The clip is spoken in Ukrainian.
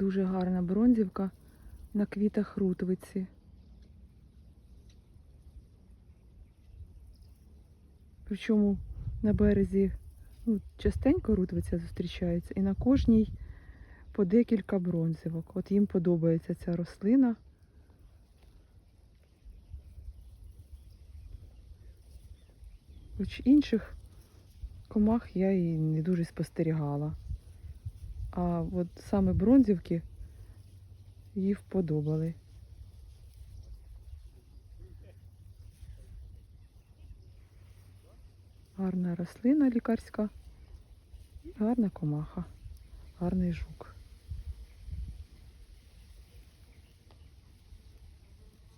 Дуже гарна бронзівка на квітах рутвиці. Причому на березі ну, частенько рутвиця зустрічається, і на кожній по декілька бронзівок. От їм подобається ця рослина. Хоч інших комах я і не дуже спостерігала. А от саме бронзівки їй вподобали. Гарна рослина лікарська, гарна комаха, гарний жук.